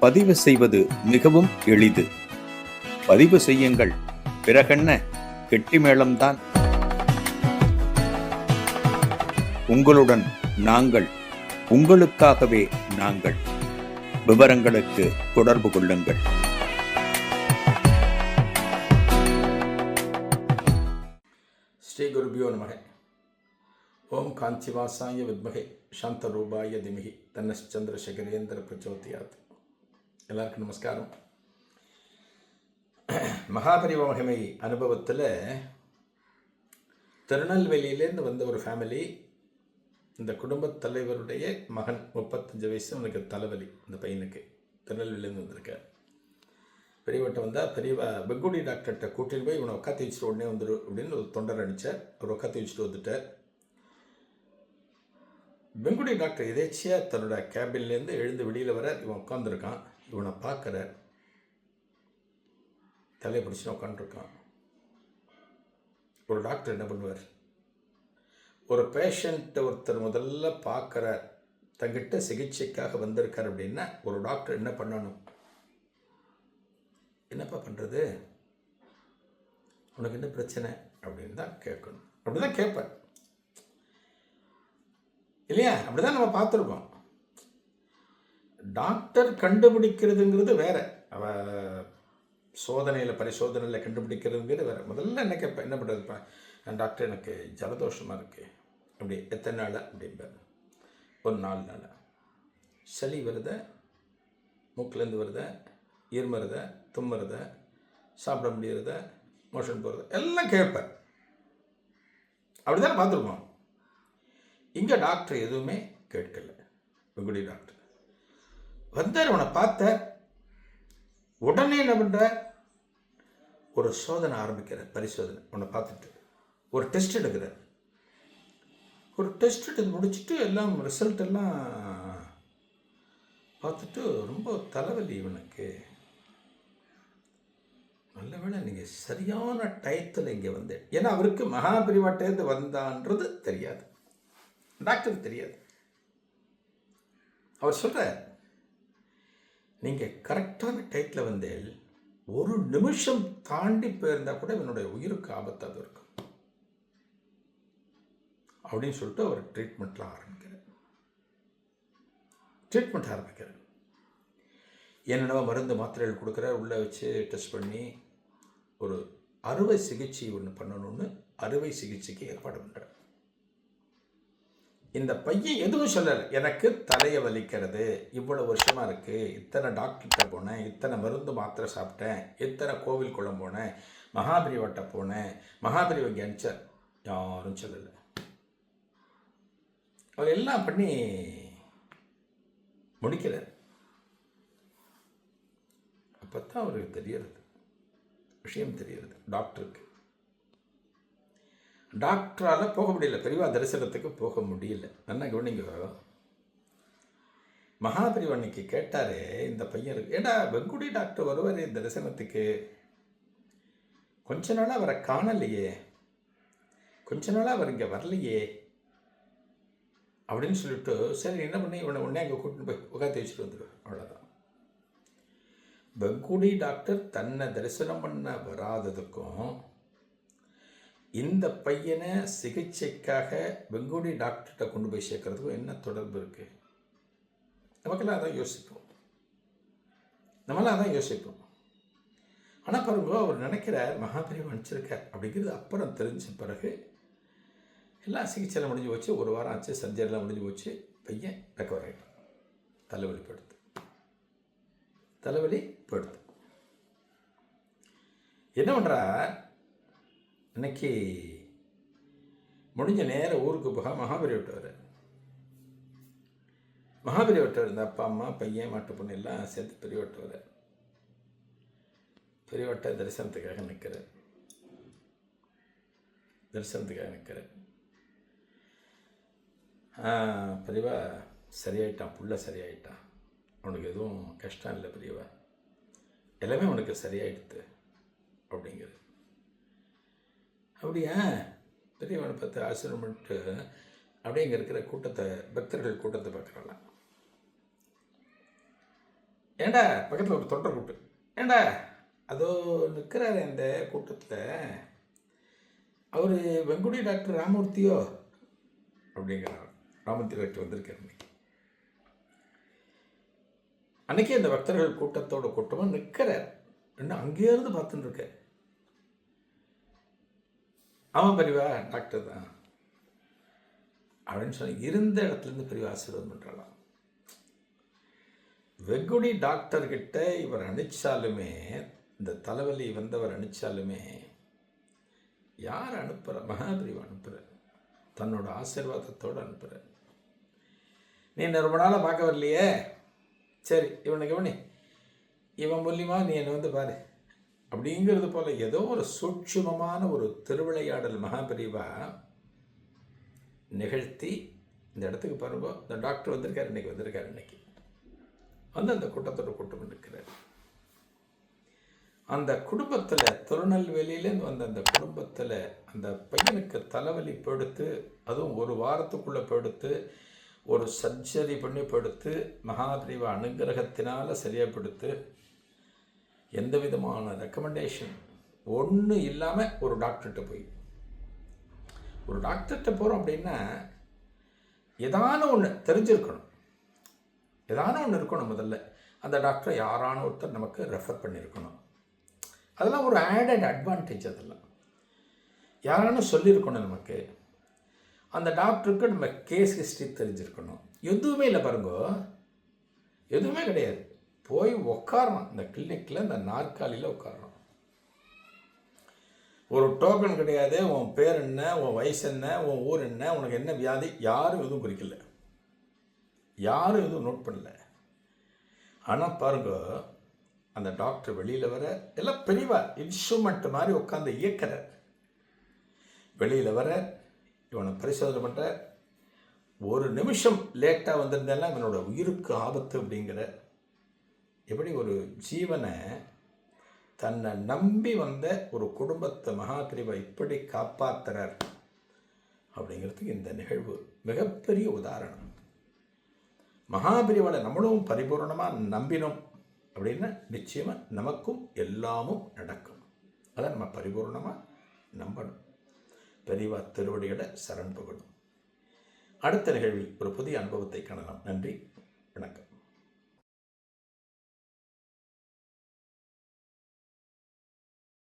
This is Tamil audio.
பதிவு செய்வது மிகவும் எளிது. பதிவு செய்யுங்கள். பிறகென்ன? கெட்டி மேளம்தான். உங்களுடன் நாங்கள் உங்களுக்காகவே நாங்கள். விவரங்களுக்கு தொடர்பு கொள்ளுங்கள். ஸ்ரீ குருபியோ நமக. ஓம் காஞ்சிவாசாய வித்மகே. சாந்தரூபாய திமிகி. தன்னச்சந்திரசேகரேந்திர பிரச்சோதியாத். எல்லாருக்கும் நமஸ்காரம். மகாபரிவ மகிமை அனுபவத்தில் திருநெல்வேலியிலேருந்து வந்த ஒரு ஃபேமிலி இந்த குடும்பத் தலைவருடைய மகன் முப்பத்தஞ்சு வயசு அவனுக்கு தலைவலி இந்த பையனுக்கு. திருநெல்வேலியிலேருந்து வந்திருக்கார். பெரியவட்ட வந்தால் பெரியவ பெங்குடி டாக்டர்கிட்ட கூட்டின்னு போய் இவனை உட்காத்தி வச்சுட்டு உடனே வந்துடு அப்படின்னு ஒரு தொண்டர் அடித்தார் அவர் உட்காத்தி வச்சுட்டு வந்துட்டார். பெங்குடி டாக்டர் எதேச்சியாக தன்னோட கேபின்லேருந்து எழுந்து வெளியில் வர இவன் உட்காந்துருக்கான் இவனை பார்க்குற தலையை பிடிச்சின்னு உட்காந்துருக்கான் ஒரு டாக்டர் என்ன பண்ணுவார்? ஒரு பேஷண்ட்டை ஒருத்தர் முதல்ல பார்க்குற தங்கிட்ட சிகிச்சைக்காக வந்திருக்கார் அப்படின்னா ஒரு டாக்டர் என்ன பண்ணணும்? என்னப்பா பண்ணுறது உனக்கு என்ன பிரச்சனை? அப்படின்னு தான் கேட்கணும். அப்படி தான் கேட்பேன் இல்லையா? அப்படி தான் நம்ம பார்த்துருக்கோம். டாக்டர் கண்டுபிடிக்கிறதுங்கிறது வேற. அவ சோதனையில் பரிசோதனையில் கண்டுபிடிக்கிறதுங்கிறது வேற. முதல்ல என்ன கேட்பேன் என்ன பண்ணுறதுப்பேன் டாக்டர் எனக்கு ஜலதோஷமாக இருக்கு. அப்படி எத்தனை நாள்? அப்படிம்பார். ஒரு நாலு நாள். சளி வருத? மூக்கிலேருந்து வருத? இருமருத தும்முறத சாப்பிட முடியறத? மோஷன் போகிறத எல்லாம் கேட்பேன் அப்படிதான் பார்த்துருக்கோம். இங்கே டாக்டர் எதுவுமே கேட்கல. வெங்குடி டாக்டர். வந்தார் உன்னை பார்த்த. உடனே என்ன பண்ணுற ஒரு சோதனை ஆரம்பிக்கிற பரிசோதனை. உன்னை பார்த்துட்டு. ஒரு டெஸ்ட் எடுக்கிற ஒரு டெஸ்ட் எடுத்து முடிச்சுட்டு எல்லாம் ரிசல்ட் எல்லாம் பார்த்துட்டு ரொம்ப தலைவலி இவனுக்கு. நல்ல வேளை நீங்கள் சரியான டயத்தில் இங்கே வந்தேன் ஏன்னா அவருக்கு மகாபிரிவாட்டேருந்து வந்தான்றது தெரியாது. டாக்டருக்கு தெரியாது. அவர் சொல்கிறார் நீங்கள் கரெக்டான டயத்தில் வந்தேல் ஒரு நிமிஷம் தாண்டி போயிருந்தால் கூட என்னுடைய உயிருக்கு ஆபத்தாக இருக்கும். அப்படின்னு சொல்லிட்டு அவர் ட்ரீட்மெண்ட்லாம் ஆரம்பிக்கிறார். ட்ரீட்மெண்ட் ஆரம்பிக்கிறார். என்னென்னவோ மருந்து மாத்திரைகள் கொடுக்குறார். உள்ளே வச்சு டெஸ்ட் பண்ணி ஒரு அறுவை சிகிச்சை ஒன்று பண்ணணும்னு அறுவை சிகிச்சைக்கு ஏற்பாடு பண்ணுறார் இந்த பையன் எதுவும் சொல்லலை. எனக்கு தலையை வலிக்கிறது. இவ்வளோ வருஷமாக இருக்குது இத்தனை டாக்டர்கிட்ட போனேன். இத்தனை மருந்து மாத்திரை சாப்பிட்டேன். இத்தனை கோவில் குளம் போனேன். மகாபிரிவட்ட போனேன். மகாபிரிவை கணிச்சார் யாரும் சொல்லலை. அவர் எல்லாம் பண்ணி முடிக்கிறார் அப்போ தான் அவருக்கு தெரியறது. விஷயம் தெரியறது. டாக்டருக்கு டாக்டரால் போக முடியல. பெரியவா தரிசனத்துக்கு போக முடியல. நல்லா கவனிங்க. மகாபிரிவா அன்னைக்கு கேட்டாரே இந்த பையனுக்கு ஏடா வெங்குடி டாக்டர் வருவார் தரிசனத்துக்கு? கொஞ்ச நாளாக அவரை காணலையே. கொஞ்ச நாளாக அவர் இங்கே வரலையே. அப்படின்னு சொல்லிட்டு சரி என்ன பண்ணி? இவனை உடனே அங்கே கூட்டின்னு போய் உட்காந்து வச்சுட்டு வந்துடுவேன் அவ்வளோதான் வெங்குடி டாக்டர் தன்னை தரிசனம் பண்ண வராததுக்கும் இந்த பையனை சிகிச்சைக்காக வெங்குடி டாக்டர்கிட்ட கொண்டு போய் சேர்க்கறதுக்கும் என்ன தொடர்பு இருக்குது நமக்கெல்லாம் அதான் யோசிப்போம். நம்மளாம் அதான் யோசிப்போம். ஆனால் பாருங்க அவர் நினைக்கிறார் மகாபிரிவு நினச்சிருக்கார் அப்படிங்கிறது அப்புறம் தெரிஞ்ச பிறகு எல்லாம் சிகிச்சைலாம் முடிஞ்சு போச்சு. ஒரு வாரம் ஆச்சு சர்ஜரிலாம் முடிஞ்சு போச்சு. பையன் ரெக்கவர் ஆகிட்டான் தலைவலி படுத்து தலைவலி படுத்து என்ன பண்ணுறார் இன்னைக்கு முடிஞ்ச நேரம் ஊருக்கு போக மகாபலி விட்டு வர மகாபெரியவர்கிட்ட இருந்த அப்பா அம்மா பையன் மாட்டு பொண்ணு எல்லாம் சேர்த்து பெரியவர்கிட்ட வர பெரியவர்கிட்ட தரிசனத்துக்காக நிற்கிறார் தரிசனத்துக்காக நிற்கிறார் பெரியவா சரியாயிட்டான் புள்ள சரியாயிட்டான் அவனுக்கு எதுவும் கஷ்டம் இல்லை பெரியவா. எல்லாமே உனக்கு சரியாயிடுது அப்படிங்கிறது. அப்படியா? பெரியவனை பார்த்து ஆசிரியம் அப்படியே இங்கே இருக்கிற கூட்டத்தை பக்தர்கள் கூட்டத்தை பார்க்குறாளாம் ஏண்டா பக்கத்தில் ஒரு தொண்டை கூட்டு. ஏண்டா அதோ நிற்கிறார் இந்த கூட்டத்தில். அவர் வெங்குடி டாக்டர் ராமூர்த்தியோ? அப்படிங்கிறார். ராமூர்த்தி டாக்டர் வந்திருக்கார் இன்னைக்கு. அன்னைக்கே இந்த பக்தர்கள் கூட்டத்தோட கூட்டமாக நிற்கிறார் இன்னும் அங்கேயிருந்து பார்த்துட்டு இருக்க அவன் பெரியவா டாக்டர் தான். அப்படின்னு சொல்லி இருந்த இடத்துலேருந்து பெரிய ஆசீர்வாதம் பண்ணுறலாம் வெகுடி டாக்டர்கிட்ட இவர் அனுப்பிச்சாலுமே இந்த தலைவலி வந்தவர் அனுப்பிச்சாலுமே யார் அனுப்புகிற மகாபிரிவு அனுப்புகிற தன்னோட ஆசீர்வாதத்தோடு அனுப்புகிற நீ ரொம்ப நாளாக பார்க்க வரலையே? சரி இவனை கவனி. இவன் மூலியமாக நீ என்னை வந்து பாரு. அப்படிங்கிறது போல் ஏதோ ஒரு சூட்சுமமான ஒரு திருவிளையாடல் மகாபிரிவா நிகழ்த்தி இந்த இடத்துக்கு பாருங்க இந்த டாக்டர் வந்திருக்காரு இன்னைக்கு வந்திருக்காரு இன்னைக்கு. வந்து அந்த கூட்டத்தோட கூட்டம் இருக்கிறார் அந்த குடும்பத்தில் திருநெல்வேலியிலேருந்து வந்த அந்த குடும்பத்தில் அந்த பையனுக்கு தலைவலி போடுத்து அதுவும் ஒரு வாரத்துக்குள்ளே படுத்து ஒரு சர்ஜரி பண்ணி படுத்து மகாபிரிவ அனுகிரகத்தினால் சரியாக படுத்து எந்த விதமான ரெக்கமெண்டேஷன் ஒன்றும் இல்லாமல் ஒரு டாக்டர்கிட்ட போய். ஒரு டாக்டர்கிட்ட போகிறோம் அப்படின்னா எதான ஒன்று தெரிஞ்சிருக்கணும். எதான ஒன்று இருக்கணும் முதல்ல. அந்த டாக்டரை யாரான ஒருத்தர் நமக்கு ரெஃபர் பண்ணியிருக்கணும் அதெல்லாம் ஒரு ஆடட் அட்வான்டேஜ் அதெல்லாம். யாரானு சொல்லியிருக்கணும் நமக்கு. அந்த டாக்டருக்கு நம்ம கேஸ் ஹிஸ்ட்ரி தெரிஞ்சிருக்கணும். எதுவுமே இல்லை பாருங்க. எதுவுமே கிடையாது. போய் உட்காரணும் இந்த கிளினிக்கில் இந்த நாற்காலியில் உட்காரணும் ஒரு டோக்கன் கிடையாது. உன் பேர் என்ன? உன் வயசு என்ன? உன் ஊர் என்ன? உனக்கு என்ன வியாதி? யாரும் எதுவும் குறிக்கல. யாரும் எதுவும் நோட் பண்ணல. ஆனால் பாருங்க அந்த டாக்டர் வெளியில் வர எல்லாம் பெரியவா இன்ஸ்ட்ருமெண்ட் மாதிரி உட்காந்து இயக்கிறார் வெளியில் வர இவனை பரிசோதனை பண்ணுற ஒரு நிமிஷம் லேட்டாக வந்திருந்தேன்னா இவனோட உயிருக்கு ஆபத்து அப்படிங்கிற எப்படி ஒரு ஜீவனை தன்னை நம்பி வந்த ஒரு குடும்பத்தை மகாபிரிவை இப்படி காப்பாற்றுறார் அப்படிங்கிறதுக்கு இந்த நிகழ்வு மிகப்பெரிய உதாரணம். மகாபிரிவலை நம்மளும் பரிபூர்ணமாக நம்பினோம் அப்படின்னா நிச்சயமாக நமக்கும் எல்லாமும் நடக்கும். அதை நம்ம பரிபூர்ணமாக நம்பணும். பெரியவா திருவடிகளை சரண் புகழும் அடுத்த நிகழ்வில் ஒரு புதிய அனுபவத்தை காணலாம். நன்றி. வணக்கம்.